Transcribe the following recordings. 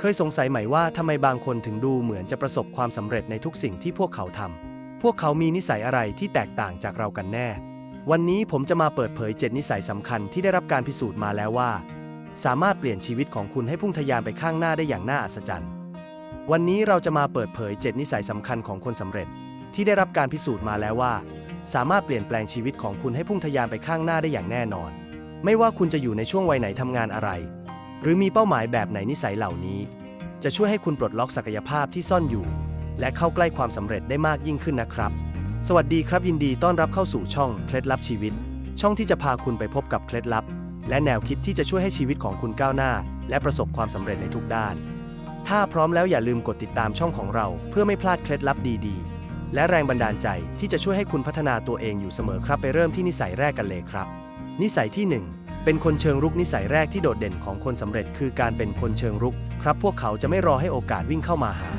เคยสงสัยไหมว่าทำไมบางคนถึงดูเหมือนจะประสบความสำเร็จในทุกสิ่งที่พวกเขาทำ พวกเขามีนิสัยอะไรที่แตกต่างจากเรากันแน่ วันนี้ผมจะมาเปิดเผย 7 นิสัยสำคัญที่ได้รับการพิสูจน์มาแล้วว่า สามารถเปลี่ยนชีวิตของคุณให้พุ่งทะยานไปข้างหน้าได้อย่างน่าอัศจรรย์ วันนี้เราจะมาเปิดเผย 7 นิสัยสำคัญของคนสำเร็จ ที่ได้รับการพิสูจน์มาแล้วว่า สามารถเปลี่ยนแปลงชีวิตของคุณให้พุ่งทะยานไปข้างหน้าได้อย่างแน่นอน ไม่ว่าคุณจะอยู่ในช่วงวัยไหนทำงานอะไร หรือมีเป้าหมายแบบไหนนิสัยเหล่านี้ จะช่วยให้คุณปลดล็อกศักยภาพที่ซ่อนอยู่ และเข้าใกล้ความสำเร็จได้มากยิ่งขึ้นนะครับ สวัสดีครับยินดีต้อนรับเข้าสู่ช่องเคล็ดลับชีวิต ช่องที่จะพาคุณไปพบกับเคล็ดลับ และแนวคิดที่จะช่วยให้ชีวิตของคุณก้าวหน้า และประสบความสำเร็จในทุกด้าน ถ้าพร้อมแล้วอย่าลืมกดติดตามช่องของเรา เพื่อไม่พลาดเคล็ดลับดีๆ และแรงบันดาลใจที่จะช่วยให้คุณพัฒนาตัวเองอยู่เสมอครับไปเริ่มที่นิสัยแรกกันเลยครับ นิสัยที่หนึ่ง เป็นคนเชิงรุกนิสัยแรกที่โดดเด่นของคนสำเร็จคือการเป็นคนเชิงรุก ครับพวกเขาจะไม่รอให้โอกาสวิ่งเข้ามาหา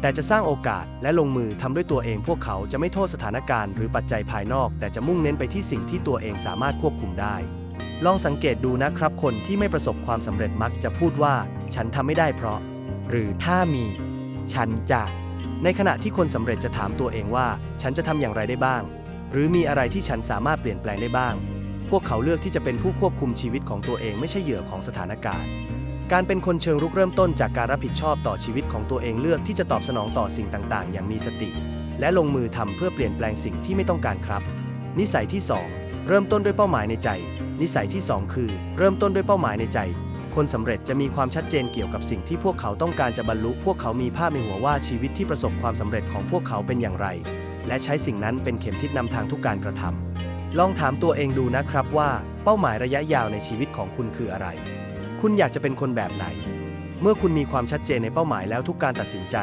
แต่จะสร้างโอกาสและลงมือทำด้วยตัวเองพวกเขาจะไม่โทษสถานการณ์หรือปัจจัยภายนอก แต่จะมุ่งเน้นไปที่สิ่งที่ตัวเองสามารถควบคุมได้ ลองสังเกตดูนะครับคนที่ไม่ประสบความสำเร็จมักจะพูดว่า ฉันทำไม่ได้เพราะ หรือถ้ามี ฉันจะในขณะที่คนสำเร็จจะถามตัวเองว่า ฉันจะทำอย่างไรได้บ้าง หรือมีอะไรที่ฉันสามารถเปลี่ยนแปลงได้บ้าง พวกเขาเลือกที่จะเป็นผู้ควบคุมชีวิตของตัวเองไม่ใช่เหยื่อของสถานการณ์ การเป็นคนเชิงรุกเริ่มต้นจากการรับผิดชอบต่อชีวิตของตัวเองเลือกที่จะตอบสนองต่อสิ่งต่างๆ อย่างมีสติ และลงมือทำเพื่อเปลี่ยนแปลงสิ่งที่ไม่ต้องการครับ นิสัยที่ 2 เริ่มต้นด้วยเป้าหมายในใจ นิสัยที่ 2 คือ เริ่มต้นด้วยเป้าหมายในใจ คนสำเร็จจะมีความชัดเจนเกี่ยวกับสิ่งที่พวกเขาต้องการจะบรรลุ พวกเขามีภาพในหัวว่าชีวิตที่ประสบความสำเร็จของพวกเขาเป็นอย่างไร และใช้สิ่งนั้นเป็นเข็มทิศนำทางทุกการกระทำ ลองถามตัวเองดูนะครับว่า เป้าหมายระยะยาวในชีวิตของคุณคืออะไร คุณอยากจะเป็นคนแบบไหน เมื่อคุณมีความชัดเจนในเป้าหมายแล้วทุกการตัดสินใจ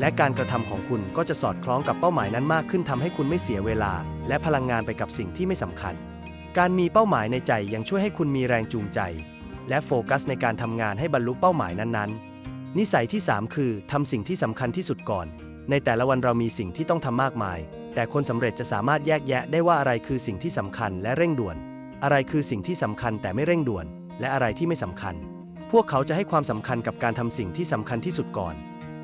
และการกระทำของคุณก็จะสอดคล้องกับเป้าหมายนั้นมากขึ้นทำให้คุณไม่เสียเวลา และพลังงานไปกับสิ่งที่ไม่สำคัญ การมีเป้าหมายในใจยังช่วยให้คุณมีแรงจูงใจ และโฟกัสในการทำงานให้บรรลุเป้าหมายนั้นๆ นิสัยที่ 3 คือทำสิ่งที่สำคัญที่สุดก่อน ในแต่ละวันเรามีสิ่งที่ต้องทำมากมาย แต่คนสำเร็จจะสามารถแยกแยะได้ว่าอะไรคือสิ่งที่สำคัญและเร่งด่วน อะไรคือสิ่งที่สำคัญแต่ไม่เร่งด่วน และอะไรที่ไม่สำคัญ พวกเขาจะให้ความสำคัญกับการทำสิ่งที่สำคัญที่สุดก่อน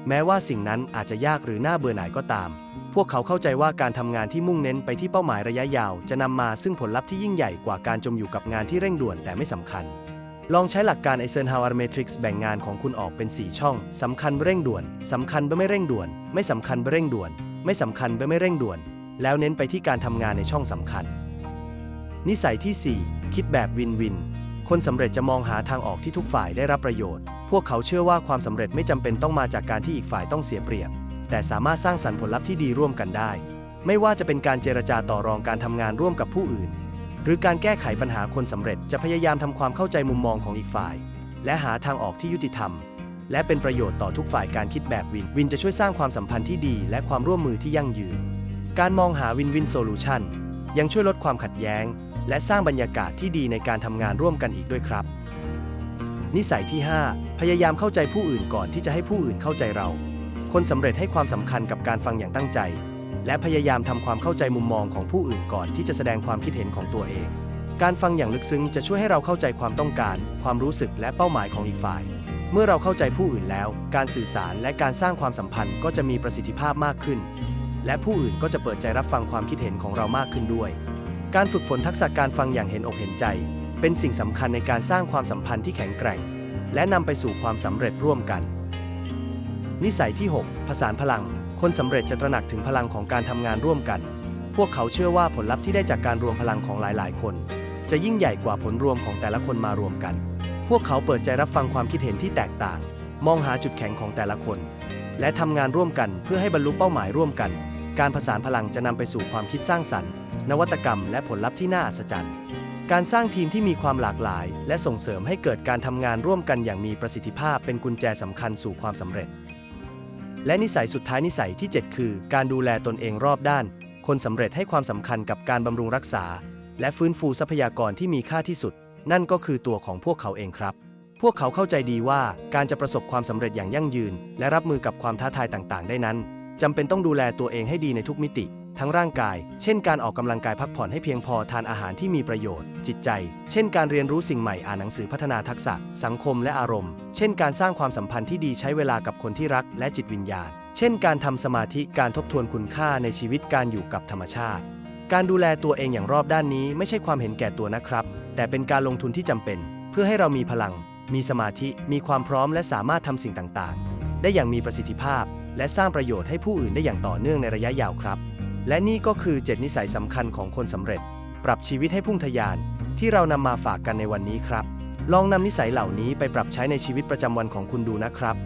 แม้ว่าสิ่งนั้นอาจจะยากหรือน่าเบื่อหน่ายก็ตาม พวกเขาเข้าใจว่าการทำงานที่มุ่งเน้นไปที่เป้าหมายระยะยาว จะนำมาซึ่งผลลัพธ์ที่ยิ่งใหญ่กว่าการจมอยู่กับงานที่เร่งด่วนแต่ไม่สำคัญ ลองใช้หลักการ Eisenhower Matrix แบ่งงานของคุณออกเป็น 4 ช่องสำคัญเร่งด่วนสำคัญไม่เร่งด่วน ไม่สำคัญเร่งด่วน ไม่สำคัญและไม่เร่งด่วน แล้วเน้นไปที่การทำงานในช่องสำคัญ นิสัยที่ 4 คิดแบบวินวิน คนสำเร็จจะมองหาทางออกที่ทุกฝ่ายได้รับประโยชน์ พวกเขาเชื่อว่าความสำเร็จไม่จำเป็นต้องมาจากการที่อีกฝ่ายต้องเสียเปรียบ แต่สามารถสร้างสรรค์ผลลัพธ์ที่ดีร่วมกันได้ ไม่ว่าจะเป็นการเจรจาต่อรองการทำงานร่วมกับผู้อื่น หรือการแก้ไขปัญหาคนสำเร็จจะพยายามทำความเข้าใจมุมมองของอีกฝ่าย และหาทางออกที่ยุติธรรม และเป็นประโยชน์ต่อทุกฝ่ายการคิดแบบวิน วินจะช่วยสร้างความสัมพันธ์ที่ดี และความร่วมมือที่ยั่งยืน การมองหาวินวินโซลูชันยังช่วยลดความขัดแย้ง และสร้างบรรยากาศที่ดีในการทำงานร่วมกันอีกด้วยครับ นิสัยที่ 5 พยายามเข้าใจผู้อื่นก่อนที่จะให้ผู้อื่นเข้าใจเรา คนสำเร็จให้ความสำคัญกับการฟังอย่างตั้งใจ และพยายามทำความเข้าใจมุมมองของผู้อื่นก่อนที่จะแสดงความคิดเห็นของตัวเอง การฟังอย่างลึกซึ้งจะช่วยให้เราเข้าใจความต้องการ ความรู้สึกและเป้าหมายของอีกฝ่าย เมื่อเราเข้าใจผู้อื่นแล้ว การสื่อสารและการสร้างความสัมพันธ์ก็จะมีประสิทธิภาพมากขึ้น และผู้อื่นก็จะเปิดใจรับฟังความคิดเห็นของเรามากขึ้นด้วย การฝึกฝนทักษะการฟังอย่างเห็นอกเห็นใจ เป็นสิ่งสำคัญในการสร้างความสัมพันธ์ที่แข็งแกร่ง และนำไปสู่ความสำเร็จร่วมกัน นิสัยที่ 6 ผสานพลัง คนสำเร็จจะตระหนักถึงพลังของการทำงานร่วมกัน พวกเขาเชื่อว่าผลลัพธ์ที่ได้จากการรวมพลังของหลาย ๆ คน จะยิ่งใหญ่กว่าผลรวมของแต่ละคนมารวมกัน วกเขาเปิดใจรับฟังความคิดเห็นที่แตกต่าง มองหาจุดแข็งของแต่ละคน และทำงานร่วมกันเพื่อให้บรรลุเป้าหมายร่วมกัน การผสานพลังจะนำไปสู่ความคิดสร้างสรรค์ นวัตกรรม และผลลัพธ์ที่น่าอัศจรรย์ การสร้างทีมที่มีความหลากหลาย และส่งเสริมให้เกิดการทำงานร่วมกันอย่างมีประสิทธิภาพเป็นกุญแจสำคัญสู่ความสำเร็จ และนิสัยสุดท้ายนิสัยที่ 7 คือ การดูแลตนเองรอบด้าน คนสำเร็จให้ความสำคัญกับการบำรุงรักษา และฟื้นฟูทรัพยากรที่มีค่าที่สุด นั่นก็คือตัวของพวกเขาเองครับ พวกเขาเข้าใจดีว่าการจะประสบความสำเร็จอย่างยั่งยืน และรับมือกับความท้าทายต่างๆ ได้นั้นจำเป็นต้องดูแลตัวเองให้ดีในทุกมิติ ทั้งร่างกาย เช่นการออกกำลังกายพักผ่อนให้เพียงพอทานอาหารที่มีประโยชน์ จิตใจ เช่นการเรียนรู้สิ่งใหม่อ่านหนังสือพัฒนาทักษะ สังคมและอารมณ์ เช่น การสร้างความสัมพันธ์ที่ดีใช้เวลากับคนที่รัก และจิตวิญญาณ เช่น การทำสมาธิการทบทวนคุณค่าในชีวิตการอยู่กับธรรมชาติ การดูแลตัวเองอย่างรอบด้านนี้ไม่ใช่ความเห็นแก่ตัวนะครับ แต่เป็นการลงทุนที่จำเป็น เพื่อให้เรามีพลัง มีสมาธิ มีความพร้อมและสามารถทำสิ่งต่างๆ ได้อย่างมีประสิทธิภาพ และสร้างประโยชน์ให้ผู้อื่นได้อย่างต่อเนื่องในระยะยาวครับ และนี่ก็คือ 7 นิสัยสำคัญของคนสำเร็จ ปรับชีวิตให้พุ่งทะยาน ที่เรานำมาฝากกันในวันนี้ครับ ลองนำนิสัยเหล่านี้ไปปรับใช้ในชีวิตประจำวันของคุณดูนะครับ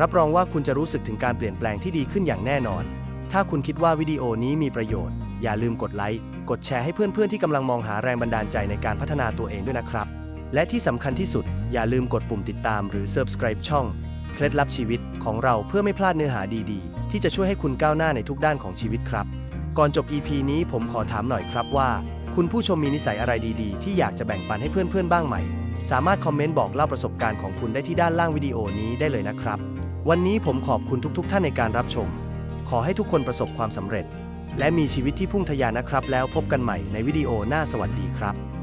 รับรองว่าคุณจะรู้สึกถึงการเปลี่ยนแปลงที่ดีขึ้นอย่างแน่นอน ถ้าคุณคิดว่าวิดีโอนี้มีประโยชน์ อย่าลืมกดไลค์ กดแชร์ให้เพื่อนๆที่กำลังมองหาแรงบันดาลใจในการพัฒนาตัวเองด้วยนะครับ และที่สำคัญที่สุด อย่าลืมกดปุ่มติดตามหรือ subscribe ช่อง เคล็ดลับชีวิตของเราเพื่อไม่พลาดเนื้อหาดีๆ ที่จะช่วยให้คุณก้าวหน้าในทุกด้านของชีวิตครับ ก่อนจบ EP นี้ผมขอถามหน่อยครับว่า คุณผู้ชมมีนิสัยอะไรดีๆ ที่อยากจะแบ่งปันให้เพื่อนๆบ้างไหม สามารถคอมเมนต์บอกเล่าประสบการณ์ของคุณได้ที่ด้านล่างวิดีโอนี้ได้เลยนะครับ วันนี้ผมขอบคุณทุก ๆ ท่านในการรับชม ขอให้ทุกคนประสบความสำเร็จ และมีชีวิตที่พุ่งทะยานนะครับ แล้วพบกันใหม่ในวิดีโอหน้าสวัสดีครับ